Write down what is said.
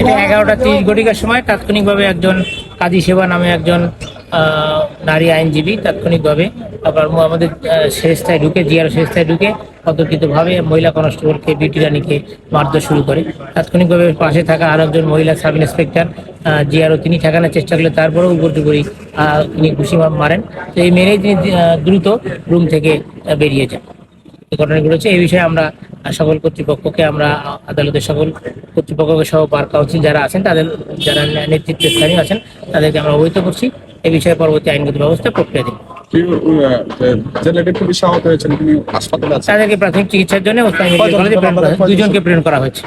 এটা এগারোটা তিরিশ ঘটিকার সময় তাৎক্ষণিকভাবে একজন কাজী সেবা নামে একজন নারী আইনজীবী তাৎক্ষণিকভাবে আবার আমাদের শেষটায় ঢুকে জিয়ার শেষটায় ঢুকে অতর্কিতভাবে মহিলা কনস্টেবলকে বিউটি রানীকে মারধর শুরু করে। তাৎক্ষণিকভাবে পাশে থাকা আরও একজন মহিলা সাব ইন্সপেক্টর জিয়ারও তিনি ঠেকানোর চেষ্টা করলে তারপরেও উপর্যুপরি আহ, তিনি ঘুষি মারেন। তো এই মেরেই তিনি দ্রুত রুম থেকে বেরিয়ে যান। এই ঘটনা ঘটেছে এই বিষয়ে আমরা সকল কর্তৃপক্ষকে আমরা আদালতের সকল কর্তৃপক্ষকে সহ বার কাউন্সিল যারা আছেন তাদের যারা নেতৃত্বের নেতৃত্বে স্থানীয় আছেন তাদেরকে আমরা অবহিত করছি। এই বিষয়ে পরবর্তী আইনগত ব্যবস্থা প্রক্রিয়া হাসপাতালে তাদেরকে প্রাথমিক চিকিৎসার জন্য? দুজনকে প্রেরণ করা হয়েছে।